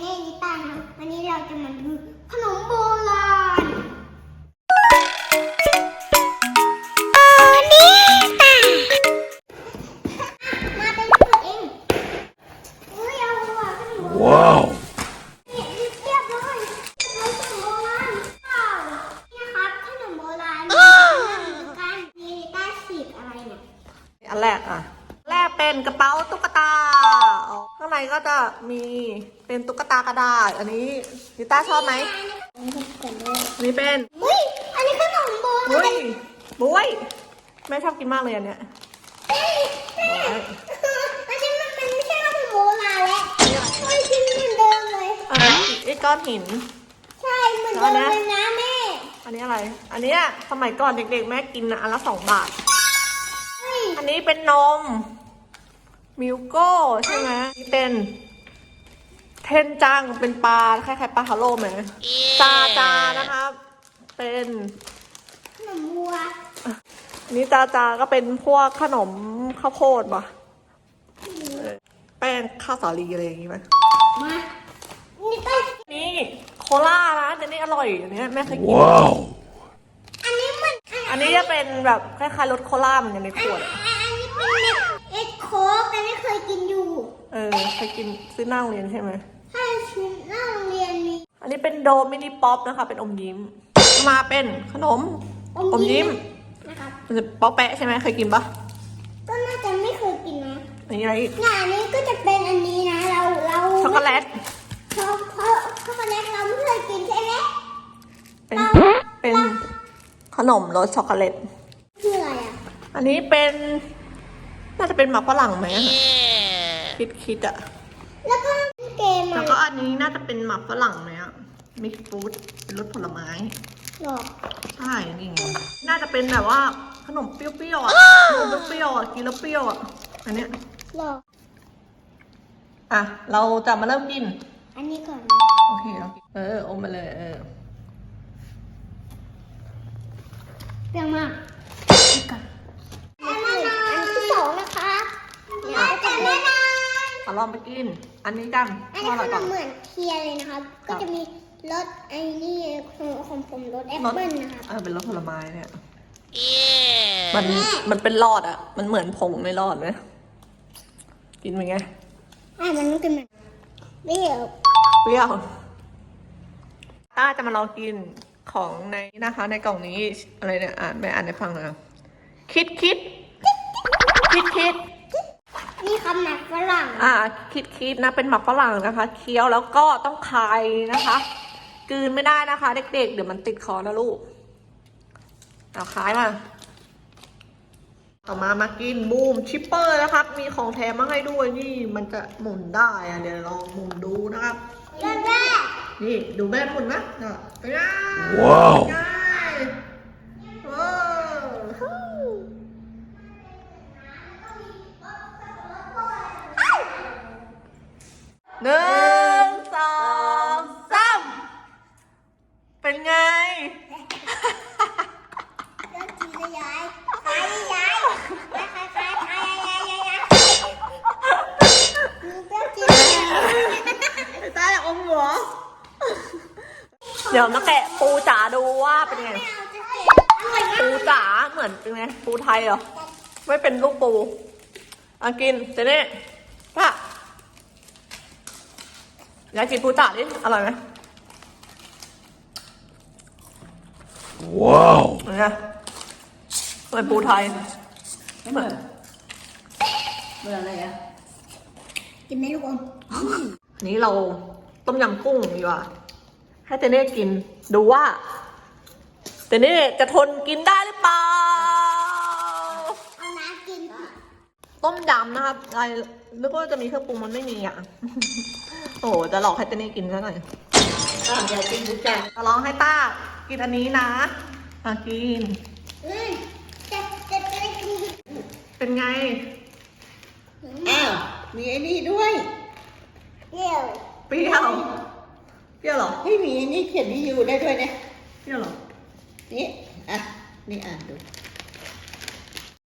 เน่นิต้านะวันนี้เราจะมาดูขนมโบราณนิต้ามาเป็นขนมเองอุ้ยเอาว่ะขนมโบราณ Wow. เนี่ยเรียบร้อยขนมโบราณว้าวนี่นะครับขนมโบราณมีการมีนิต้าฉีกอะไรเนี่ยอันแรกอะแรกเป็นกระเป๋าตุ๊กตา ข้างในก็จะมีเป็นตุ๊กตากระดาษ อันนี้นิต้าชอบไหมอันนี้เป็นอุ้ยอันนี้ขนมโบบุ้ราณยบุ้ยแม่ชอบกินมากเลยอันเนี้ยเฮ้ยแม่อันนี้มันมันไม่ใช่ขนมโบราณแล้วเฮ้ยกินเหมือนเดิมเลยอันนี้ไอ้ก้อนหิน ใช่เหมือนเดิมเลยนะแม่ อันนี้อะไร อันเนี้ยสมัยก่อนเด็กๆ แม่กินอันละสองบาทเฮ้ยอันนี้เป็นนม มิลโก้ใช่ไหมนี่เป็น เทนจังเป็นปลาคล้ายๆปลาฮาโลไหมจาจานะครับ เป็นขนมวัวอันนี้จาจาก็เป็นพวกขนมข้าวโพดปะแป้งข้าวสาลีอะไรอย่างงี้ไหมมานี่ต้นนี่โคล่านะอันนี้อร่อยอันนี้แม่เคยกิน Wow. อันนี้มันอันนี้จะเป็นแบบคล้ายๆรสโคล่าเหมือนกันในขวดอะ ยกินอยู่ เออเคยกินซื้อหน้าโรงเรียนใช่ไหมถ้าชิ้นหน้าโรงเรียนมีอันนี้เป็นโดมินิป๊อปนะคะ เป็นอมยิ้ม มาเป็นขนมอมยิ้มนะครับมันจะป๊อปแปะใช่ไหมเคยกินปะก็น่าจะไม่เคยกินนะอันนี้อะไรอีกงานนี้ก็จะเป็นอันนี้นะ เราเราช็อกโกแลตช็อกเพราะช็อกโกแลตเราไม่เคยกินใช่ไหมเป็นเป็นขนมรสช็อกโกแลตคืออะไรอะ อันนี้เป็นน่าจะเป็นหมากฝรั่งไหมอะ คิดคิดอะแล้วก็เกมแล้อะวก็อันนี้น่าจะเป็นหมากฝรั่งไหมอะมิกซ์ฟรุตเป็นรสผลไม้หรอกใช่นี่ไงน่าจะเป็นแบบว่าขนมเปรี้ยวๆอะขนมเปรี้ยวๆอะกินแล้วเปรี้ยวอะอันเนี้ยหรอกอะเราจะมาเริ่มกิน อันนี้ก่อนนะโอเคโอเคเอออมมาเลย เออ เปรี้ยวมากนี่ก่อนอันที่สองนะคะเดี๋ยวจะเป็น เอา ลองไปกิน อันนี้กันอันนี้ว่าอขร่อยนก่อมนเหมือนเคียร์เลยนะครับ ก็จะมีรสไอ้นี่ของของผมรสแอปเปิ้ลนะครับเออเป็นรสผลไม้เนี่ยมันมันเป็นหลอดอะ มันเหมือนผงในหลอดไหมกินเป็นไงอ่ามันต้องกินเหมือนเปรี้ยวเปรี้ยวต้าจะมาลองกินของในนะคะ ในกล่องนี้อะไรเนี่ยอ่านไม่อ่านให้ฟังหนะคิดคิดคิดคิดนี่คำหมัก ฝรั่งอ่าคิดคิดนะเป็นหมักฝรั่งนะคะ เคี้ยวแล้วก็ต้องคายนะคะกลืนไม่ได้นะคะ เด็กๆ เดี๋ยวมันติดคอนะลูกเอาคายมาต่อมามากินบูมชิปเปอร์นะครับ มีของแถมมาให้ด้วยนี่มันจะหมุนได้อะเดี๋ยวลองหมุนดูนะครับเริ่มแรกนี่ดูแม่หมุนนะน่ะเป็นไงว้าวเป็นไงว้าว หนึ่งสองสามเป็นไงเริ่มกินเลยยายใครยายใครใครใครใครยายยายยายมีเจ้ากินเลยไอ้ตาอยากอมหัว เดี๋ยวมาแกะปูจ๋าดูว่าเป็นไง ไม่เอาจะเก็บอร่อยมาปูจ๋าเหมือนเป็นไงปูไทยเหรอ ไม่เป็นลูกปูอากินเจเน่ป้า อยากกินปูจ๋าดิ อร่อยไหม Wow. เหมือนไงเหมือนปูไทย ไม่เหมือนกินไหมลูกอมอันนี้เราต้มยำกุ้งดีกว่า ให้เจเน่กินดูว่าเจเน่จะทนกินได้หรือเปล่า เอาน้ำกินต้มยำนะครับอะไรนึกว่าจะมีเครื่องปรุงมันไม่มีอะ โอ้โหจะหลอกให้เจเน่กินซะหน่อยอยากกินทุกอย่างจะลองให้ต้ากินอันนี้นะอะกิน อืมจะจะจะได้กินเป็นไง อ้าว มีไอ้นี่ด้วย เดี๋ยวเปรี้ยว เปรี้ยวเหรอ เฮ้ยมีไอ้นี่เขียนที่อยู่ได้ด้วยนะเปรี้ยวเหรอ นี่ อะ นี่อ่านดู